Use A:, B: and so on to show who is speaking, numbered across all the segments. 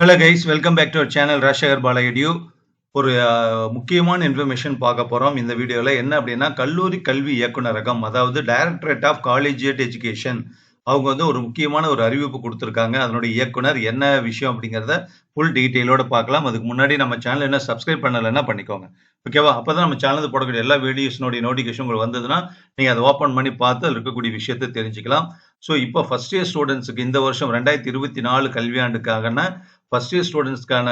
A: Hello guys welcome back to our channel Rajasekhar பாலகடியூ ஒரு முக்கியமான information பார்க்க போகிறோம் இந்த வீடியோவில் என்ன அப்படின்னா கல்லூரி கல்வி இயக்குனரகம் அதாவது டைரக்டரேட் ஆஃப் காலேஜியட் எஜுகேஷன் அவங்க வந்து ஒரு முக்கியமான ஒரு அறிவிப்பு கொடுத்துருக்காங்க. அதனுடைய இயக்குனர் என்ன விஷயம் அப்படிங்கிறத ஃபுல் டீட்டெயிலோட பார்க்கலாம். அதுக்கு முன்னாடி நம்ம சேனல் என்ன சப்ஸ்கிரைப் பண்ணலைன்னா பண்ணிக்கோங்க. ஓகேவா அப்போ தான் நம்ம சேனல் போடக்கூடிய எல்லா வீடியோஸ்னுடைய நோட்டிஃபிகேஷன் உங்களுக்கு வந்ததுன்னா நீங்கள் அதை ஓப்பன் பண்ணி பார்த்து அதில் இருக்கக்கூடிய விஷயத்தை தெரிஞ்சுக்கலாம். ஸோ இப்போ ஃபர்ஸ்ட் இயர் ஸ்டூடெண்ட்ஸுக்கு இந்த வருஷம் ரெண்டாயிரத்தி இருபத்தி நாலு கல்வியாண்டுக்காகன்னா ஃபர்ஸ்ட் இயர் ஸ்டூடெண்ட்ஸ்க்கான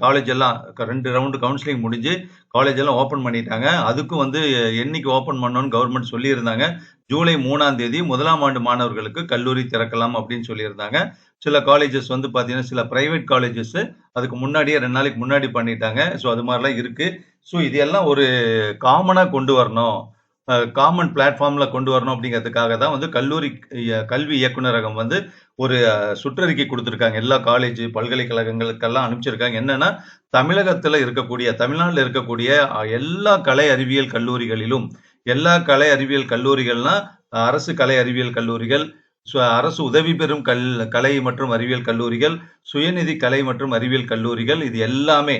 A: காலேஜ் எல்லாம் க- ரெண்டு ரவுண்டு கவுன்சிலிங் முடிஞ்சு காலேஜ் எல்லாம் ஓப்பன் பண்ணிட்டாங்க. அதுக்கும் வந்து என்னைக்கு ஓப்பன் பண்ணோன்னு கவர்மெண்ட் சொல்லியிருந்தாங்க. ஜூலை மூணாம் தேதி முதலாம் ஆண்டு மாணவர்களுக்கு கல்லூரி திறக்கலாம் அப்படின்னு சொல்லியிருந்தாங்க. சில காலேஜஸ் வந்து பார்த்தீங்கன்னா சில பிரைவேட் காலேஜஸ் அதுக்கு முன்னாடியே ரெண்டு நாளைக்கு முன்னாடி பண்ணிட்டாங்க. ஸோ அது மாதிரிலாம் இருக்குது ஸோ இது எல்லாம் ஒரு காமனாக கொண்டு வரணும். காமன் பிளாட்ஃபார்ம்ல கொண்டு வரணும் அப்படிங்கிறதுக்காக தான் வந்து கல்லூரி கல்வி இயக்குனரகம் வந்து ஒரு சுற்றறிக்கை கொடுத்துருக்காங்க. எல்லா காலேஜ் பல்கலைக்கழகங்களுக்கெல்லாம் அனுப்பிச்சிருக்காங்க. என்னன்னா தமிழகத்துல இருக்கக்கூடிய தமிழ்நாட்டில் இருக்கக்கூடிய எல்லா கலை அறிவியல் கல்லூரிகளிலும் எல்லா கலை அறிவியல் கல்லூரிகள்னா அரசு கலை அறிவியல் கல்லூரிகள் சு- அரசு உதவி பெறும் கல் கலை மற்றும் அறிவியல் கல்லூரிகள் சுயநிதி கலை மற்றும் அறிவியல் கல்லூரிகள் இது எல்லாமே.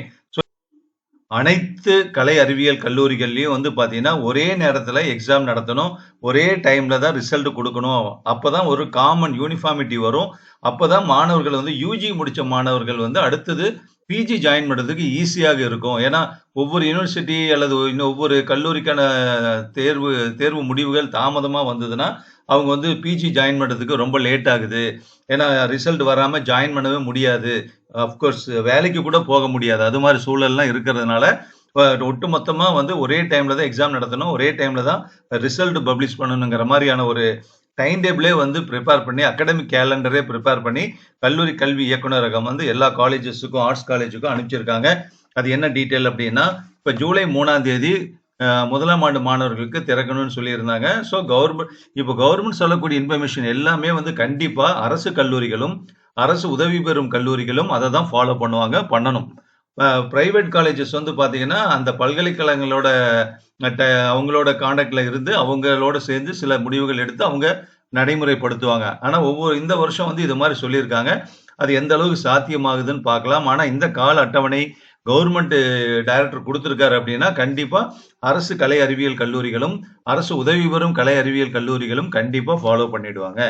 A: அனைத்து கலை அறிவியல் கல்லூரிகள்லேயும் வந்து பார்த்தீங்கன்னா ஒரே நேரத்தில் எக்ஸாம் நடத்தணும். ஒரே டைமில் தான் ரிசல்ட் கொடுக்கணும். அப்போ தான் ஒரு காமன் யூனிஃபார்மிட்டி வரும். அப்போ தான் மாணவர்கள் வந்து யூஜி முடித்த மாணவர்கள் வந்து அடுத்தது பிஜி ஜாயின் பண்ணுறதுக்கு ஈஸியாக இருக்கும். ஏன்னா ஒவ்வொரு யூனிவர்சிட்டி அல்லது இன்னும் ஒவ்வொரு கல்லூரிக்கான தேர்வு தேர்வு முடிவுகள் தாமதமாக வந்ததுன்னா அவங்க வந்து பிஜி ஜாயின் பண்ணுறதுக்கு ரொம்ப லேட் ஆகுது. ஏன்னா ரிசல்ட் வராமல் ஜாயின் பண்ணவே முடியாது. அஃப்கோர்ஸ் வேலைக்கு கூட போக முடியாது. அது மாதிரி சூழல்லாம் இருக்கிறதுனால ஒட்டு மொத்தமாக வந்து ஒரே டைமில் தான் எக்ஸாம் நடத்தணும். ஒரே டைமில் தான் ரிசல்ட் பப்ளிஷ் பண்ணணுங்கிற மாதிரியான ஒரு டைம் டேபிளே வந்து ப்ரிப்பேர் பண்ணி அகடமிக் கேலண்டரே ப்ரிப்பேர் பண்ணி கல்லூரி கல்வி இயக்குனரகம் வந்து எல்லா காலேஜஸுக்கும் ஆர்ட்ஸ் காலேஜுக்கும் அனுப்பிச்சிருக்காங்க. அது என்ன டீட்டெயில் அப்படின்னா இப்போ ஜூலை மூணாம் தேதி முதலாம் ஆண்டு மாணவர்களுக்கு திறக்கணும்னு சொல்லியிருந்தாங்க. ஸோ கவர்மெண்ட் இப்போ கவர்மெண்ட் சொல்லக்கூடிய இன்ஃபர்மேஷன் எல்லாமே வந்து கண்டிப்பாக அரசு கல்லூரிகளும் அரசு உதவி பெறும் கல்லூரிகளும் அதை தான் ஃபாலோ பண்ணுவாங்க பண்ணணும். ப்ரைவேட் காலேஜஸ் வந்து பார்த்தீங்கன்னா அந்த பல்கலைக்கழகங்களோட அவங்களோட காண்டாக்டில் இருந்து அவங்களோட சேர்ந்து சில முடிவுகள் எடுத்து அவங்க நடைமுறைப்படுத்துவாங்க. ஆனால் ஒவ்வொரு இந்த வருஷம் வந்து இது மாதிரி சொல்லியிருக்காங்க. அது எந்த அளவுக்கு சாத்தியமாகுதுன்னு பார்க்கலாம். ஆனால் இந்த கால அட்டவணை கவர்மெண்ட் டைரக்டர் கொடுத்துருக்காரு அப்படின்னா கண்டிப்பா அரசு கலை அறிவியல் கல்லூரிகளும் அரசு உதவி பெறும் கலை அறிவியல் கல்லூரிகளும் கண்டிப்பா ஃபாலோ பண்ணிடுவாங்க.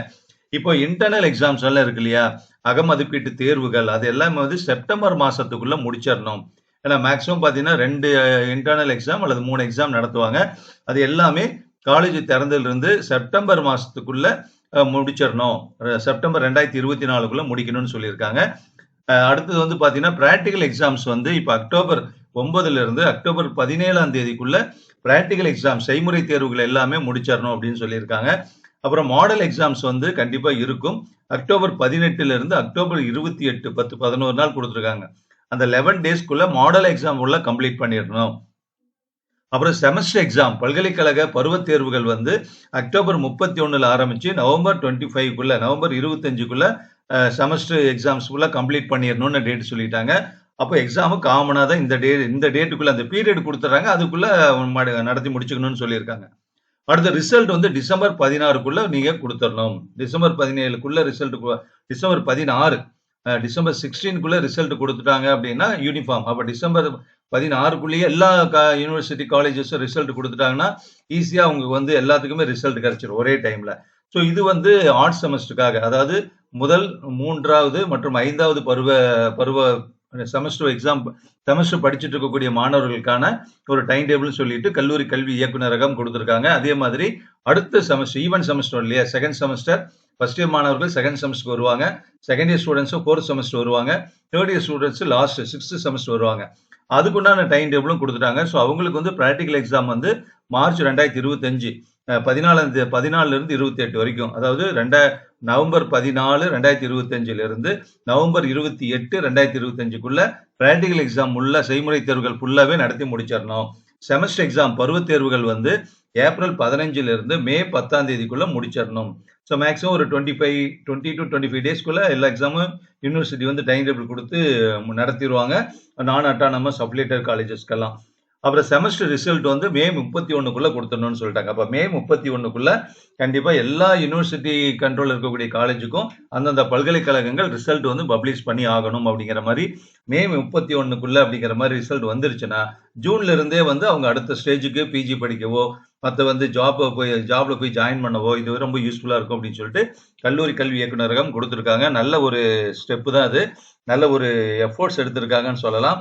A: இப்போ இன்டர்னல் எக்ஸாம்ஸ் எல்லாம் இருக்கு இல்லையா? அகமதிப்பீட்டு தேர்வுகள் அது எல்லாமே வந்து செப்டம்பர் மாசத்துக்குள்ள முடிச்சிடணும். ஏன்னா மேக்ஸிமம் பார்த்தீங்கன்னா ரெண்டு இன்டர்னல் எக்ஸாம் அல்லது மூணு எக்ஸாம் நடத்துவாங்க. அது எல்லாமே காலேஜ் திறந்ததுலேருந்து செப்டம்பர் மாதத்துக்குள்ளே முடிச்சிடணும். செப்டம்பர் ரெண்டாயிரத்தி இருபத்தி நாலுக்குள்ள முடிக்கணும்னு சொல்லியிருக்காங்க. அடுத்தது வந்து பார்த்தீங்கன்னா ப்ராக்டிக்கல் எக்ஸாம்ஸ் வந்து இப்போ அக்டோபர் ஒன்பதுலேருந்து அக்டோபர் பதினேழாம் தேதிக்குள்ள ப்ராக்டிக்கல் எக்ஸாம் செய்முறை தேர்வுகள் எல்லாமே முடிச்சிடணும் அப்படின்னு சொல்லியிருக்காங்க. அப்புறம் மாடல் எக்ஸாம்ஸ் வந்து கண்டிப்பாக இருக்கும். அக்டோபர் பதினெட்டுலேருந்து அக்டோபர் இருபத்தி எட்டு பத்து பதினோரு நாள் கொடுத்துருக்காங்க. அந்த லெவன் டேஸ்க்குள்ள மாடல் எக்ஸாம் உள்ள கம்ப்ளீட் பண்ணிடணும். அப்புறம் செமஸ்டர் எக்ஸாம் பல்கலைக்கழக பருவத் தேர்வுகள் வந்து அக்டோபர் முப்பத்தி ஒன்றில் ஆரம்பிச்சு நவம்பர் டுவெண்ட்டி ஃபைவ்க்குள்ள நவம்பர் இருபத்தஞ்சுக்குள்ளே செமஸ்டர் எக்ஸாம்ஸ்க்குள்ள கம்ப்ளீட் பண்ணிடணும்னு டேட் சொல்லிட்டாங்க. அப்போ எக்ஸாமு காமனாக தான் இந்த டே இந்த டேட்டுக்குள்ளே அந்த பீரியட் கொடுத்துட்றாங்க அதுக்குள்ளே நடத்தி முடிச்சுக்கணும்னு சொல்லியிருக்காங்க அடுத்த ரிசல்ட் வந்து டிசம்பர் பதினாறுக்குள்ள நீங்கள் கொடுத்துடணும் டிசம்பர் பதினேழுக்குள்ள ரிசல்ட் டிசம்பர் பதினாறு டிசம்பர் சிக்ஸ்டீனுக்குள்ளே ரிசல்ட் கொடுத்துட்டாங்க அப்படின்னா யூனிஃபார்ம் அப்போ டிசம்பர் பதினாறுக்குள்ளேயே எல்லா யூனிவர்சிட்டி காலேஜஸும் ரிசல்ட் கொடுத்துட்டாங்கன்னா ஈஸியாக உங்களுக்கு வந்து எல்லாத்துக்குமே ரிசல்ட் கிடைச்சிரும் ஒரே டைமில் ஸோ இது வந்து ஆர்ட் செமஸ்டருக்காக அதாவது முதல் மூன்றாவது மற்றும் ஐந்தாவது பருவ பருவ செமஸ்டர் எக்ஸாம் செமஸ்டர் படிச்சுட்டு இருக்கக்கூடிய மாணவர்களுக்கான ஒரு டைம் டேபிள்னு சொல்லிட்டு கல்லூரி கல்வி இயக்குநரகம் கொடுத்துருக்காங்க. அதே மாதிரி அடுத்த செமஸ்டர் ஈவன் செமஸ்டர் இல்லையா? செகண்ட் செமஸ்டர் ஃபர்ஸ்ட் இயர் மாணவர்கள் செகண்ட் செமஸ்டர் வருவாங்க. செகண்ட் இயர் ஸ்டூடெண்ட்ஸும் ஃபோர்த் செமஸ்டர் வருவாங்க. Third year students last sixth semester வருவாங்க. அதுக்குண்டான டைம் டேபிளும் கொடுத்துட்டாங்க. ஸோ அவங்களுக்கு வந்து ப்ராக்டிக்கல் எக்ஸாம் வந்து மார்ச் ரெண்டாயிரத்தி இருபத்தஞ்சு பதினாலாம் பதினாலிருந்து இருபத்தி எட்டு வரைக்கும். அதாவது ரெண்டா நவம்பர் பதினாலு ரெண்டாயிரத்தி இருபத்தஞ்சிலிருந்து நவம்பர் இருபத்தி எட்டு ரெண்டாயிரத்தி இருபத்தஞ்சுக்குள்ள ப்ராக்டிக்கல் எக்ஸாம் உள்ள செய்முறை தேர்வுகள் ஃபுல்லாவே நடத்தி முடிச்சிடணும். செமஸ்டர் எக்ஸாம் பருவத் தேர்வுகள் வந்து ஏப்ரல் பதினஞ்சுல இருந்து மே பத்தாம் தேதிக்குள்ள முடிச்சிடணும். ஸோ மேக்ஸிமம் ஒரு twenty five twenty two twenty five டேஸ்க்குள்ள எல்லா எக்ஸாமும் யூனிவர்சிட்டி வந்து டைம் டேபிள் கொடுத்து நடத்திடுவாங்க. நான் அட்டானமஸ் அப்ளேட்டர் காலேஜஸ்க்கெல்லாம் அப்புறம் செமஸ்டர் ரிசல்ட் வந்து மே முப்பத்தி ஒன்றுக்குள்ளே கொடுத்துடணும்னு சொல்லிட்டாங்க. அப்ப மே 31க்குள்ள கண்டிப்பா எல்லா யுனிவர்சிட்டி கண்ட்ரோல் இருக்கக்கூடிய காலேஜுக்கும் அந்தந்த பல்கலைக்கழகங்கள் ரிசல்ட் வந்து பப்ளிஷ் பண்ணி ஆகணும் அப்படிங்கிற மாதிரி மே 31க்குள்ள அப்படிங்கிற மாதிரி ரிசல்ட் வந்துருச்சுன்னா, ஜூன்ல இருந்தே வந்து அவங்க அடுத்த ஸ்டேஜுக்கு பிஜி படிக்கவோ, மற்ற வந்து ஜாப் போய் ஜாப்ல போய் ஜாயின் பண்ணவோ இது ரொம்ப யூஸ்ஃபுல்லா இருக்கும் அப்படின்னு சொல்லிட்டு கல்லூரி கல்வி இயக்குனரகம் கொடுத்துருக்காங்க நல்ல ஒரு ஸ்டெப் தான் அது. நல்ல ஒரு எஃபோர்ட்ஸ் எடுத்திருக்காங்கன்னு சொல்லலாம்.